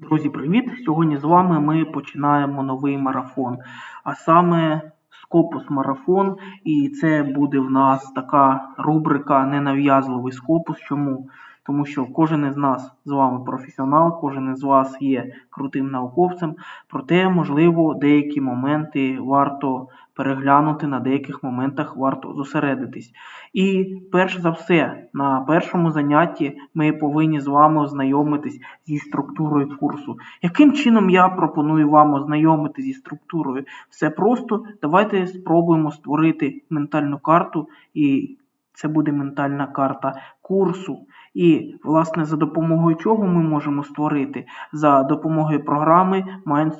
Друзі, привіт! Сьогодні з вами ми починаємо новий марафон, а саме Скопус марафон. І це буде в нас така рубрика Ненав'язливий скопус. Чому? Тому що кожен із нас з вами професіонал, кожен із вас є крутим науковцем, проте, можливо, деякі моменти варто переглянути, на деяких моментах варто зосередитись. І перш за все, на першому занятті ми повинні з вами ознайомитись зі структурою курсу. Яким чином я пропоную вам ознайомитись зі структурою? Все просто давайте спробуємо створити ментальну карту, і це буде ментальна карта курсу. І, власне, за допомогою чого ми можемо створити? За допомогою програми Mind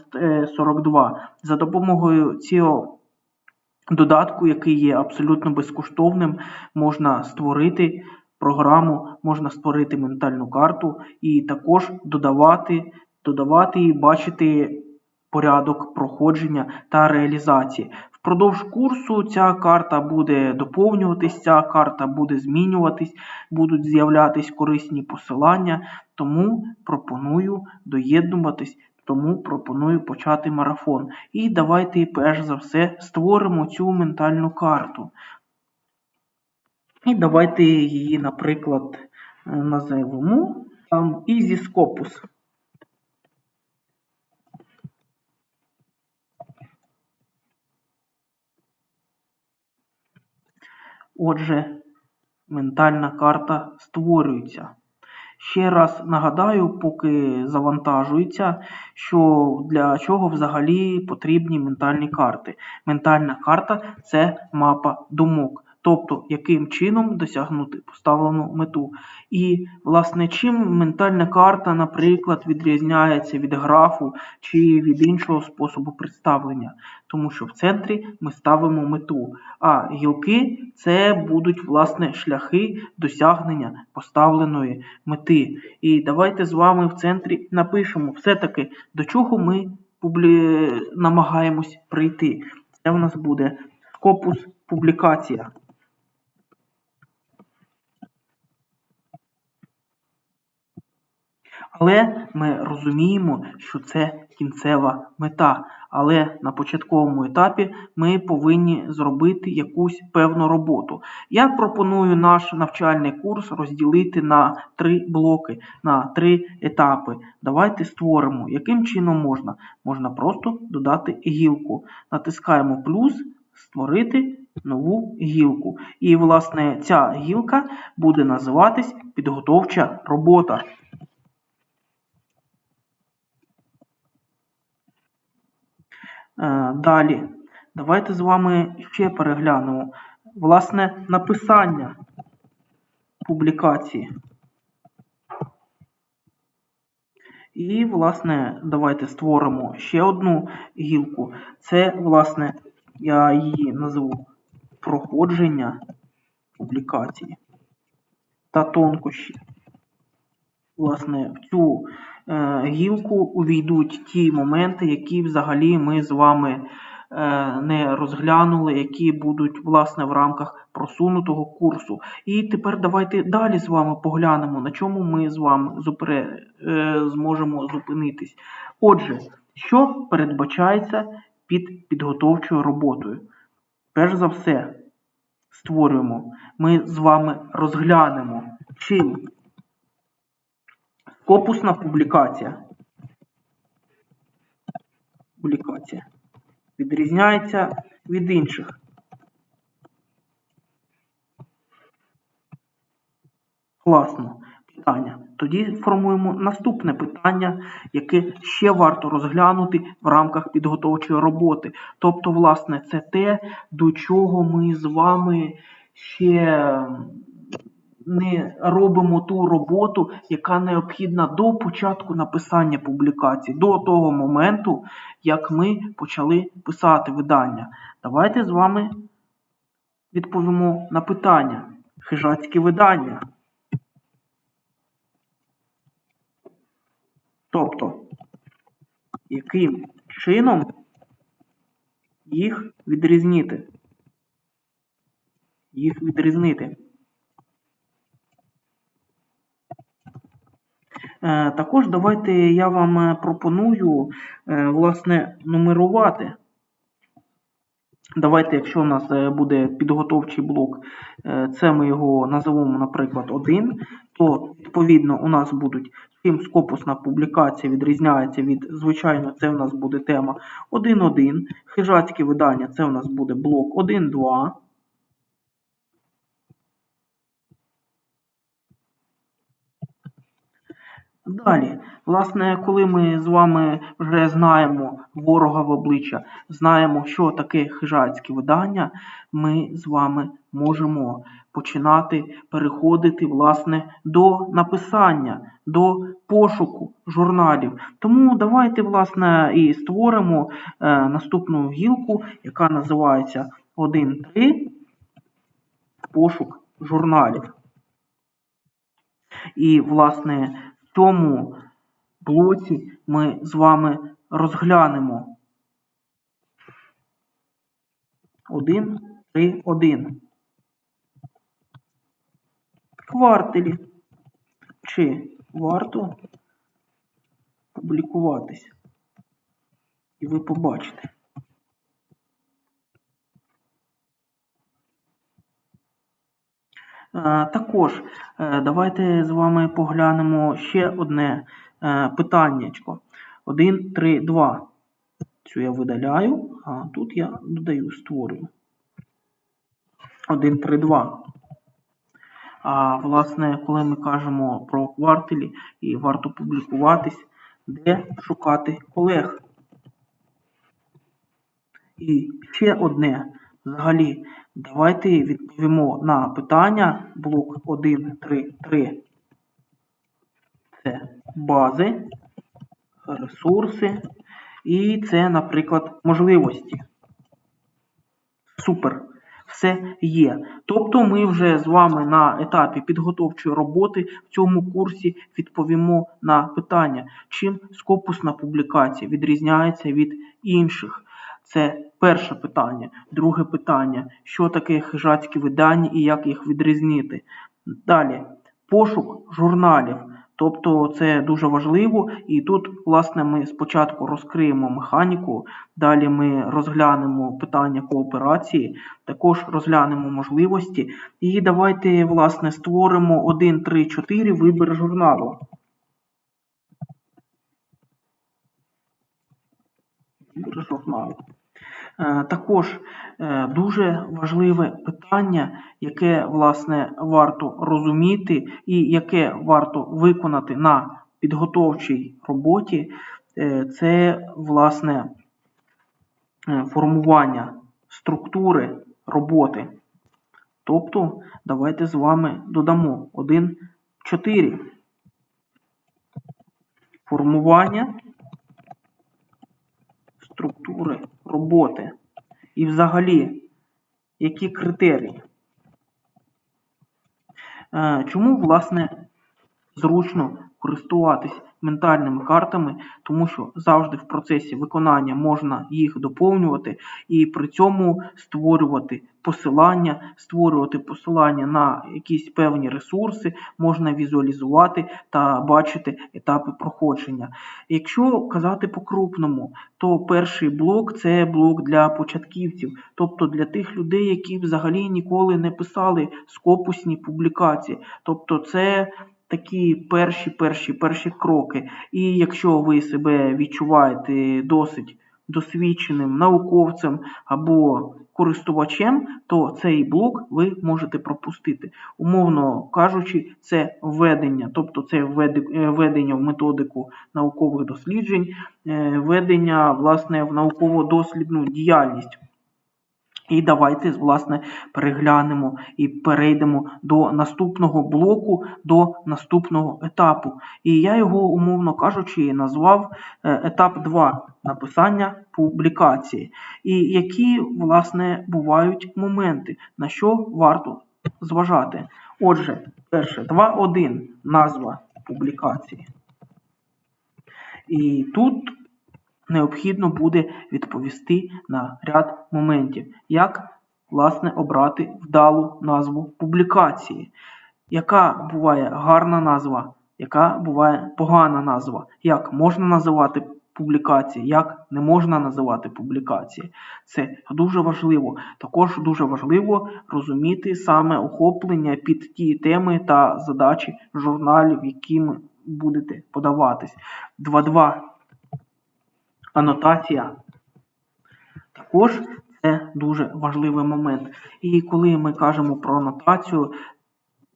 42. За допомогою цього додатку, який є абсолютно безкоштовним, можна створити програму, можна створити ментальну карту і також додавати, додавати і бачити порядок проходження та реалізації. Впродовж курсу ця карта буде доповнюватись, ця карта буде змінюватись, будуть з'являтись корисні посилання, тому пропоную доєднуватись, тому пропоную почати марафон. І давайте перш за все створимо цю ментальну карту. І давайте її, наприклад, називемо там Easy Scopus. Отже, ментальна карта створюється. Ще раз нагадаю, поки завантажується, що для чого взагалі потрібні ментальні карти. Ментальна карта це мапа думок тобто яким чином досягнути поставлену мету. І, власне, чим ментальна карта, наприклад, відрізняється від графу чи від іншого способу представлення, тому що в центрі ми ставимо мету, а гілки це будуть власне шляхи досягнення поставленої мети. І давайте з вами в центрі напишемо все-таки, до чого ми публі... намагаємось прийти. Це в нас буде скопус публікація. Але ми розуміємо, що це кінцева мета. Але на початковому етапі ми повинні зробити якусь певну роботу. Я пропоную наш навчальний курс розділити на три блоки, на три етапи. Давайте створимо. Яким чином можна? Можна просто додати гілку. Натискаємо плюс, створити нову гілку. І, власне, ця гілка буде називатись підготовча робота. Далі, давайте з вами ще переглянемо. Власне, написання публікації. І, власне, давайте створимо ще одну гілку. Це, власне, я її назву проходження публікації та тонкощі. Власне, в цю Е, гілку увійдуть ті моменти, які взагалі ми з вами е, не розглянули, які будуть власне в рамках просунутого курсу. І тепер давайте далі з вами поглянемо, на чому ми з вами зупре, е, зможемо зупинитись. Отже, що передбачається під підготовчою роботою? Перш за все, створюємо, ми з вами розглянемо, чим Скопусна публікація. Публікація. Відрізняється від інших. Класно. Питання. Тоді формуємо наступне питання, яке ще варто розглянути в рамках підготовчої роботи. Тобто, власне, це те, до чого ми з вами ще не робимо ту роботу, яка необхідна до початку написання публікації, до того моменту, як ми почали писати видання. Давайте з вами відповімо на питання. Хижацькі видання. Тобто, яким чином їх відрізнити? Їх відрізнити. Е, Також давайте я вам е, пропоную е, власне нумерувати. Давайте, якщо у нас е, буде підготовчий блок, е, це ми його назовемо, наприклад, 1, то відповідно у нас будуть чим скопусна публікація відрізняється від, звичайно, це у нас буде тема 1.1, хижацьке видання, це у нас буде блок 1.2. Далі, власне, коли ми з вами вже знаємо ворога в обличчя, знаємо, що таке хижацьке видання, ми з вами можемо починати переходити власне до написання, до пошуку журналів. Тому давайте, власне, і створимо е, наступну гілку, яка називається 1.3 пошук журналів. І, власне, цьому блоці ми з вами розглянемо 1, 3, 1. Квартелі. Чи варто публікуватись? І ви побачите. Е, Також е, давайте з вами поглянемо ще одне е, питаннячко. 1, 3, 2. Цю я видаляю, а тут я додаю, створюю. 1, 3, 2. А власне, коли ми кажемо про квартелі і варто публікуватись, де шукати колег. І ще одне. Взагалі, давайте відповімо на питання блок 1, 3, 3. Це бази, ресурси. І це, наприклад, можливості. Супер. Все є. Тобто ми вже з вами на етапі підготовчої роботи в цьому курсі відповімо на питання, чим скопусна публікація відрізняється від інших. Це перше питання. Друге питання, що таке хижацькі видання і як їх відрізнити. Далі, пошук журналів. Тобто це дуже важливо, і тут, власне, ми спочатку розкриємо механіку, далі ми розглянемо питання кооперації, також розглянемо можливості. І давайте, власне, створимо 1, 3, 4 вибір журналу. Вибір журналу. Е, Також е, дуже важливе питання, яке власне варто розуміти і яке варто виконати на підготовчій роботі, е, це власне формування структури роботи. Тобто, давайте з вами додамо 1.4. Формування структури роботи. І взагалі, які критерії? Е, Чому, власне, зручно користуватись ментальними картами, тому що завжди в процесі виконання можна їх доповнювати і при цьому створювати посилання, створювати посилання на якісь певні ресурси, можна візуалізувати та бачити етапи проходження. Якщо казати по-крупному, то перший блок це блок для початківців, тобто для тих людей, які взагалі ніколи не писали скопусні публікації. Тобто це такі перші, перші, перші кроки. І якщо ви себе відчуваєте досить досвідченим науковцем або користувачем, то цей блок ви можете пропустити. Умовно кажучи, це введення, тобто це введення в методику наукових досліджень, е, введення власне в науково-дослідну діяльність. І давайте, власне, переглянемо і перейдемо до наступного блоку, до наступного етапу. І я його, умовно кажучи, назвав е, етап 2 написання публікації. І які, власне, бувають моменти, на що варто зважати. Отже, перше, 2.1 назва публікації. І тут необхідно буде відповісти на ряд моментів, як власне обрати вдалу назву публікації, яка буває гарна назва, яка буває погана назва. Як можна називати публікації, як не можна називати публікації. Це дуже важливо. Також дуже важливо розуміти саме охоплення під ті теми та задачі журналів, якими будете подаватись. 2.2. Анотація. Також це дуже важливий момент. І коли ми кажемо про анотацію,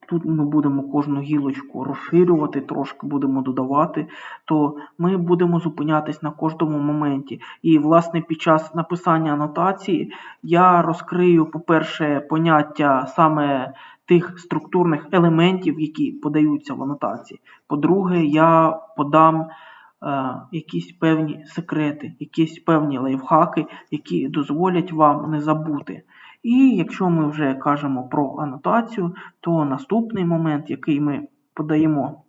тут ми будемо кожну гілочку розширювати, трошки будемо додавати, то ми будемо зупинятись на кожному моменті. І, власне, під час написання анотації я розкрию, по-перше, поняття саме тих структурних елементів, які подаються в анотації. По-друге, я подам. Е, якісь певні секрети, якісь певні лайфхаки, які дозволять вам не забути. І якщо ми вже кажемо про анотацію, то наступний момент, який ми подаємо,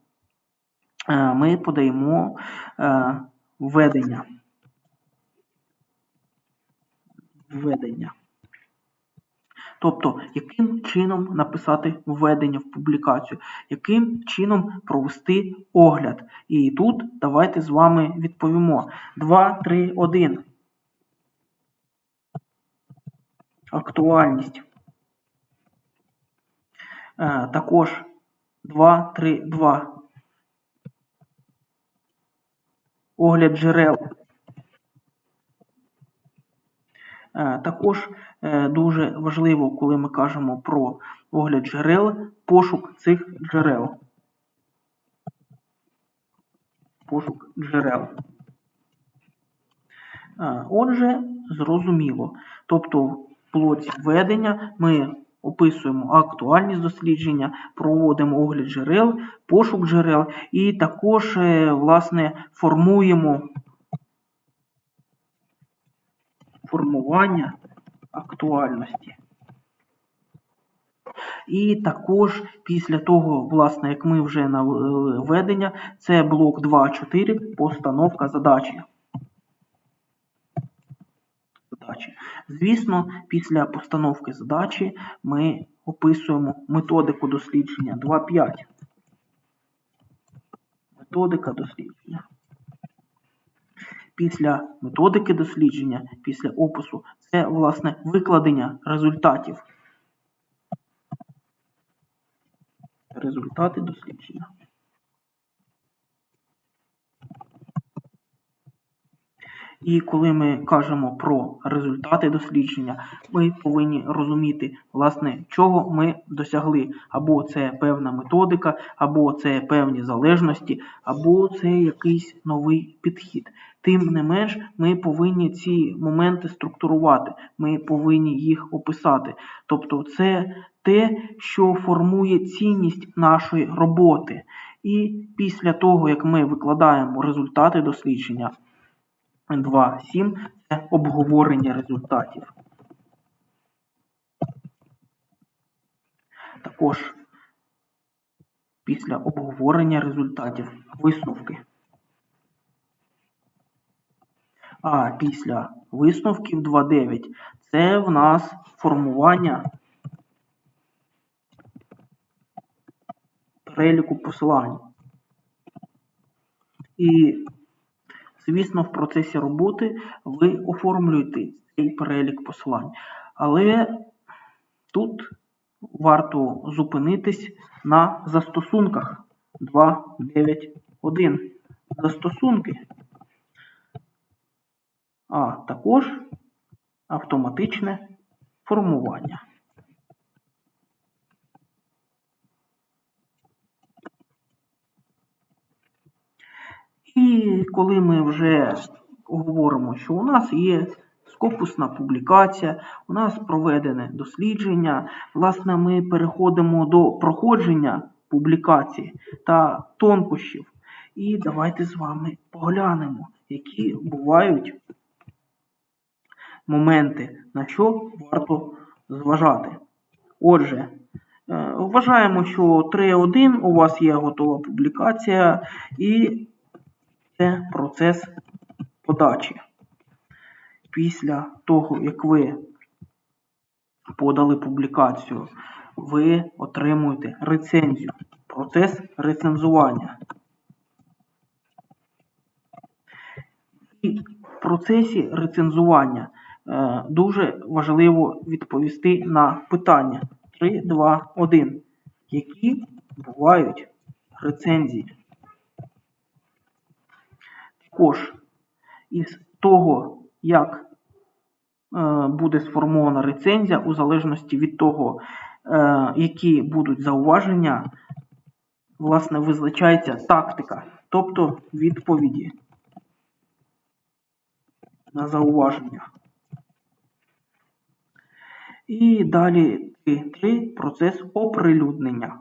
е, ми подаємо е, введення. Введення. Тобто, яким чином написати введення в публікацію, яким чином провести огляд. І тут давайте з вами відповімо. 2, 3, 1. Актуальність. Е, також 2, 3, 2. Огляд джерел. Е, також е, дуже важливо, коли ми кажемо про огляд джерел, пошук цих джерел. Пошук джерел. Е, отже, зрозуміло. Тобто в блоці введення ми описуємо актуальність дослідження, проводимо огляд джерел, пошук джерел і також, власне, формуємо формування актуальності. І також після того, власне, як ми вже навели введення, це блок 2.4 постановка задачі. задачі. Звісно, після постановки задачі ми описуємо методику дослідження 2.5. Методика дослідження після методики дослідження, після опису, це, власне, викладення результатів. Результати дослідження. І коли ми кажемо про результати дослідження, ми повинні розуміти, власне, чого ми досягли. Або це певна методика, або це певні залежності, або це якийсь новий підхід. Тим не менш, ми повинні ці моменти структурувати, ми повинні їх описати. Тобто, це те, що формує цінність нашої роботи. І після того, як ми викладаємо результати дослідження, 2.7 це обговорення результатів. Також після обговорення результатів висновки. А після висновків 2.9 це в нас формування переліку посилань. І Звісно, в процесі роботи ви оформлюєте цей перелік посилань. Але тут варто зупинитись на застосунках 2.9.1. Застосунки, а також автоматичне формування. І коли ми вже говоримо, що у нас є скопусна публікація, у нас проведене дослідження, власне, ми переходимо до проходження публікації та тонкощів. І давайте з вами поглянемо, які бувають моменти, на що варто зважати. Отже, е, вважаємо, що 3.1 у вас є готова публікація, і це процес подачі. Після того, як ви подали публікацію, ви отримуєте рецензію. Процес рецензування. І в процесі рецензування е, дуже важливо відповісти на питання 3, 2, 1. Які бувають рецензії? Також із того, як е, буде сформована рецензія, у залежності від того, е, які будуть зауваження, власне, визначається тактика, тобто відповіді на зауваження. І далі 3 процес оприлюднення.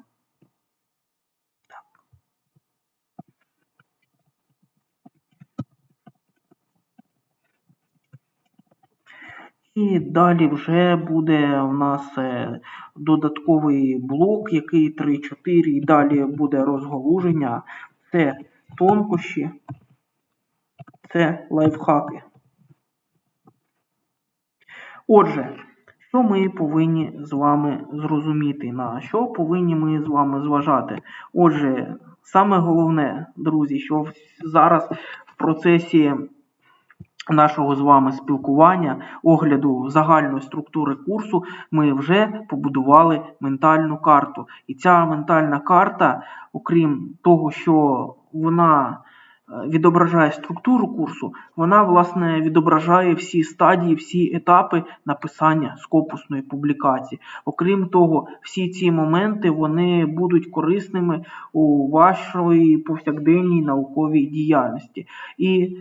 І далі вже буде у нас е, додатковий блок, який 3-4, і далі буде розголуження. Це тонкощі, це лайфхаки. Отже, що ми повинні з вами зрозуміти, на що повинні ми з вами зважати? Отже, саме головне, друзі, що зараз в процесі нашого з вами спілкування, огляду загальної структури курсу, ми вже побудували ментальну карту. І ця ментальна карта, окрім того, що вона е, відображає структуру курсу, вона, власне, відображає всі стадії, всі етапи написання скопусної публікації. Окрім того, всі ці моменти вони будуть корисними у вашій повсякденній науковій діяльності. І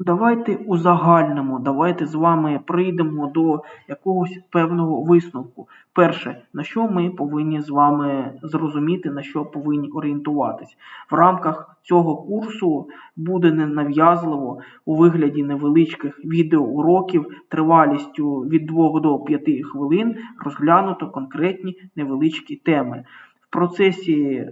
Давайте узагальнимо, давайте з вами прийдемо до якогось певного висновку. Перше, на що ми повинні з вами зрозуміти, на що повинні орієнтуватись. В рамках цього курсу буде ненав'язливо у вигляді невеличких відеоуроків тривалістю від 2 до 5 хвилин розглянуто конкретні невеличкі теми. В процесі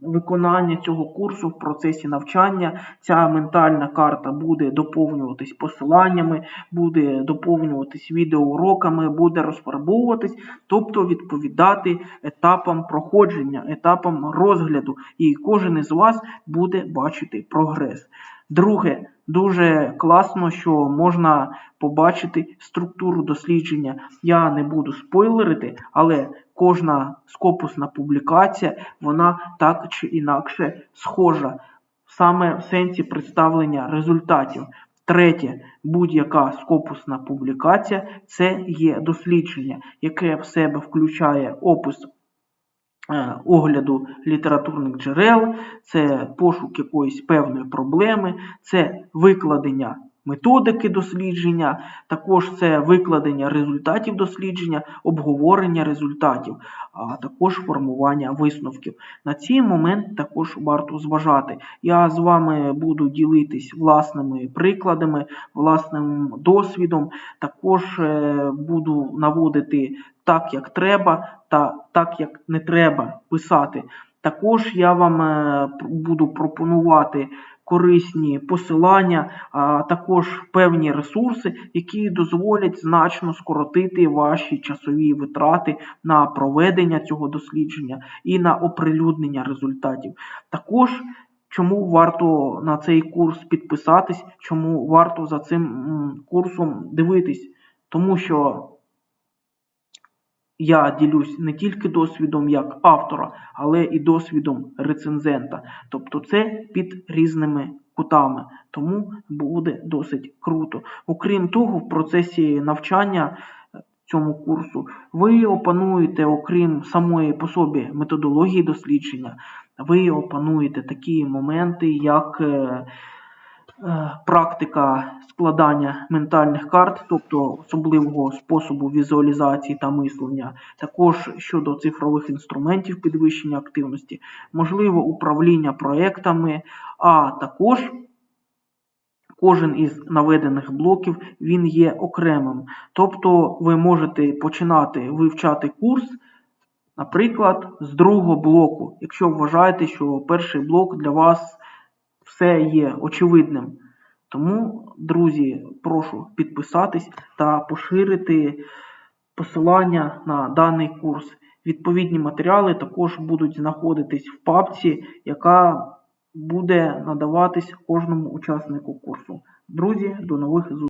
виконання цього курсу в процесі навчання ця ментальна карта буде доповнюватись посиланнями, буде доповнюватись відеоуроками, буде розфарбовуватись, тобто відповідати етапам проходження, етапам розгляду. І кожен із вас буде бачити прогрес. Друге, дуже класно, що можна побачити структуру дослідження. Я не буду спойлерити, але кожна скопусна публікація, вона так чи інакше схожа, саме в сенсі представлення результатів. Третє, будь-яка скопусна публікація це є дослідження, яке в себе включає опис Е, огляду літературних джерел, це пошук якоїсь певної проблеми, це викладення методики дослідження, також це викладення результатів дослідження, обговорення результатів, а також формування висновків. На цей момент також варто зважати. Я з вами буду ділитись власними прикладами, власним досвідом, також е, буду наводити так, як треба, та так, як не треба писати. Також я вам е, буду пропонувати корисні посилання, а також певні ресурси, які дозволять значно скоротити ваші часові витрати на проведення цього дослідження і на оприлюднення результатів. Також Чому варто на цей курс підписатись, чому варто за цим курсом дивитись? Тому що я ділюсь не тільки досвідом як автора, але і досвідом рецензента. Тобто це під різними кутами, тому буде досить круто. Окрім того, в процесі навчання е, цьому курсу ви опануєте, окрім самої по собі методології дослідження, ви опануєте такі моменти, як е, практика складання ментальних карт, тобто особливого способу візуалізації та мислення, також щодо цифрових інструментів підвищення активності, можливо управління проектами, а також Кожен із наведених блоків він є окремим. Тобто ви можете починати вивчати курс, наприклад, з другого блоку, якщо вважаєте, що перший блок для вас все є очевидним. Тому, друзі, прошу підписатись та поширити посилання на даний курс. Відповідні матеріали також будуть знаходитись в папці, яка буде надаватись кожному учаснику курсу. Друзі, до нових зустрічей!